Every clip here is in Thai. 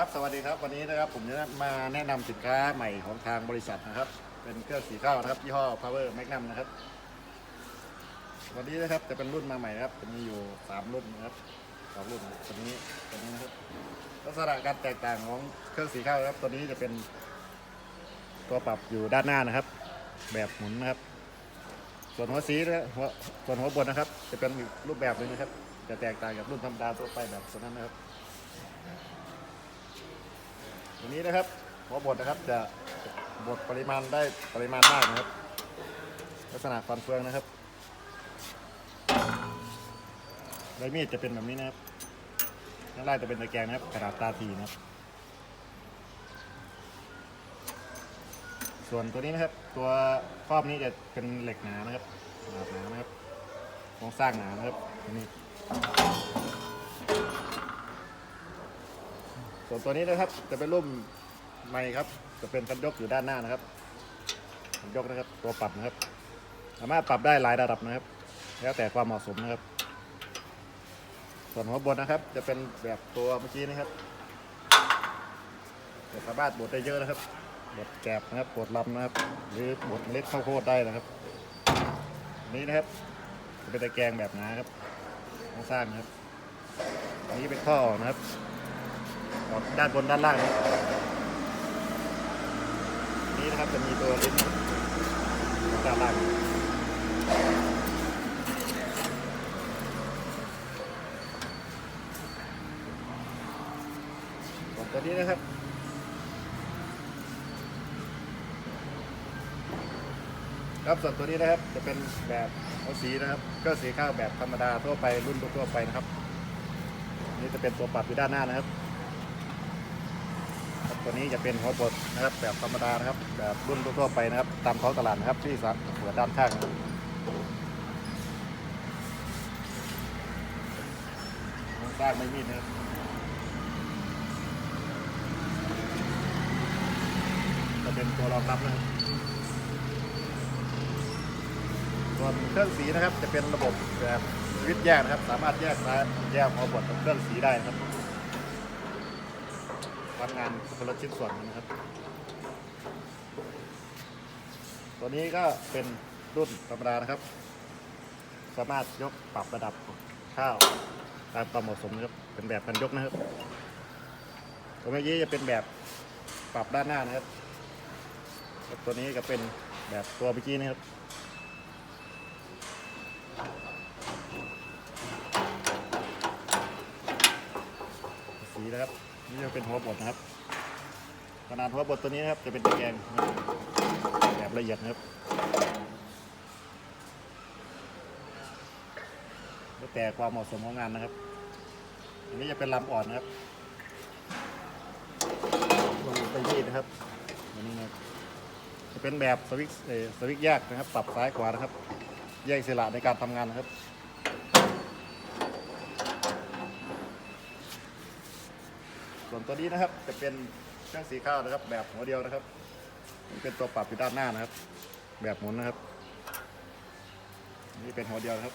ครับสวัสดีครับวันนี้นะครับผมจะมาแนะนำสินค้าใหม่ของทางบริษัทนะครับ เป็นเครื่องสีข้าวนะครับยี่ห้อ Power Magnum นะครับวันนี้นะครับจะเป็นรุ่นมาใหม่นะครับจะมีอยู่ 3 รุ่นนะครับสองรุ่นตัวนี้ตัวนี้นะครับลักษณะการแตกต่างของเครื่องสีข้าวนะครับ ตัวนี้จะเป็นตัวปรับอยู่ด้านหน้านะครับ แบบหมุนนะครับ ส่วนหัวสีนะหัวส่วนหัวบนนะครับ จะเป็นอีกรูปแบบหนึงนะครับ จะแตกต่างกับรุ่นธรรมดาทั่วไปแบบตัวนั้นนะครับ ตัวนี้นะครับหัวบดนะครับจะบดปริมาณได้ปริมาณมากนะครับ ลักษณะฟันเฟืองนะครับใบมีดจะเป็นแบบนี้นะครับข้างล่างจะเป็นตะแกรงนะครับขนาดตาทีนะครับ ส่วนตัวนี้นะครับ ตัวครอบนี้จะเป็นเหล็กหนานะครับขนาหนานะครับโครงสร้างหนานะครับนี้ ส่วนตัวนี้นะครับจะเป็นรุ่มใหม่ครับ จะเป็นคันยกอยู่ด้านหน้านะครับคันยกนะครับ ตัวปรับนะครับ สามารถปรับได้หลายระดับนะครับ แล้วแต่ความเหมาะสมนะครับ ส่วนหัวบนนะครับ จะเป็นแบบตัวเมื่อกี้นะครับจะสามารถบดได้เยอะนะครับบดแกบนะครับบดลำนะครับ หรือบดเล็ดข้าวโพดได้นะครับ นี้นะครับจะเป็นตะแกรงแบบหนาครับโครงสร้างนะครับ อันนี้เป็นข้อออกนะครับ ด้านบนด้านล่างนะนี่นะครับจะมีตัวลิ้นด้านล่างตัวนี้นะครับครับส่วนตัวนี้นะครับจะเป็นแบบเอาสีนะครับ ก็สีข้าวแบบธรรมดาทั่วไปรุ่นทั่วไปนะครับ นี่จะเป็นตัวปรับอยู่ด้านหน้านะครับ ตัวนี้จะเป็นหัวบดนะครับแบบธรรมดานะครับ แบบรุ่นทั่วไปนะครับ ตามท้องตลาดนะครับที่สาหัวด้านข้างสร้างไม่มีนะครับจะเป็นตัวรองรับนะครับส่วนเครื่องสีนะครับจะเป็นระบบแบบวิตช์แยกนะครับ สามารถแยกซ้ายแยกหัวบดกับเครื่องสีได้นะครับ ทำงานคนละชิ้นส่วนนะครับ ตัวนี้ก็เป็นรุ่นธรรมดานะครับ สามารถยกปรับระดับข้าวตามความเหมาะสมนะครับ เป็นแบบกันยกนะครับ ตัวเมื่อกี้จะเป็นแบบปรับด้านหน้านะครับ ตัวนี้ก็เป็นแบบตัวเมื่อกี้นะครับสีนะครับ นี่จะเป็นหัวบดนะครับ ขนาดหัวบดตัวนี้นะครับจะเป็นตะแกรงแบบละเอียดนะครับแล้วแต่ความเหมาะสมของงานนะครับ อันนี้จะเป็นลำอ่อนนะครับลงไปที่นะครับอันนี้นะจะเป็นแบบสวิตสวิตแยกนะครับ ปรับซ้ายขวานะครับ แยกอิสระในการทำงานนะครับ ส่วนตัวนี้นะครับจะเป็นเครื่องสีข้าวนะครับ แบบหัวเดียวนะครับนี่เป็นตัวปรับอยู่ด้านหน้านะครับ แบบหมุนนะครับ นี่เป็นหัวเดียวนะครับ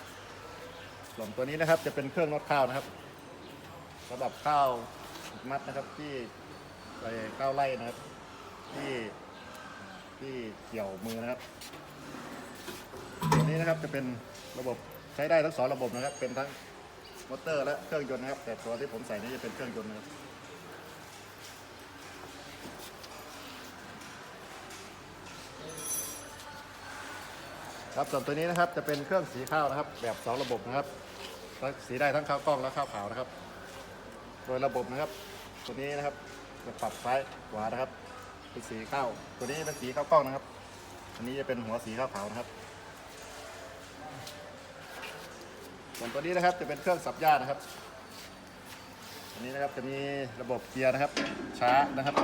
ส่วนตัวนี้นะครับจะเป็นเครื่องนวดข้าวนะครับสำหรับข้าวมัดนะครับที่ใส่ข้าวไร่นะครับ ที่ที่เกี่ยวมือนะครับตัวนี้นะครับจะเป็นระบบใช้ได้ทั้งสองระบบนะครับ เป็นทั้งมอเตอร์และเครื่องยนต์นะครับ แต่ตัวที่ผมใส่นี่จะเป็นเครื่องยนต์นะครับ ครับส่วนตัวนี้นะครับจะเป็นเครื่องสีข้าวนะครับ แบบสองระบบนะครับสีได้ทั้งข้าวกล้องและข้าวขาวนะครับ โดยระบบนะครับ ตัวนี้นะครับจะปรับซ้ายขวานะครับเป็นสีข้าวตัวนี้เป็นสีข้าวกล้องนะครับ อันนี้จะเป็นหัวสีข้าวขาวนะครับ ส่วนตัวนี้นะครับจะเป็นเครื่องสับหญ้านะครับ อันนี้นะครับจะมีระบบเกียร์นะครับ ช้านะครับ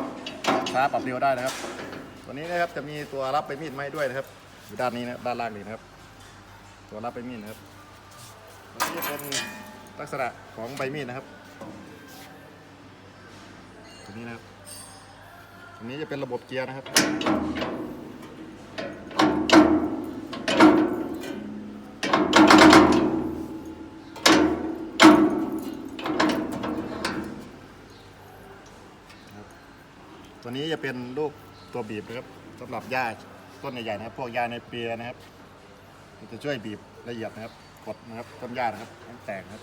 ช้าปรับเร็วได้นะครับ ตัวนี้นะครับจะมีตัวรับไปมีดไม้ด้วยนะครับ อยู่ด้านนี้นะด้านล่างนี้นะครับ ตัวรับไปมีดนะครับตัวนี้จะเป็นลักษณะของใบมีดนะครับตัวนี้นะครับตัวนี้จะเป็นระบบเกียร์นะครับตัวนี้จะเป็นลูกตัวบีบนะครับสำหรับหญ้า ต้นใหญ่ๆนะครับ พวกยาในเปียนะครับจะช่วยบีบละเอียดนะครับ กดนะครับต้นหญ้านะครับให้แตกนะครับ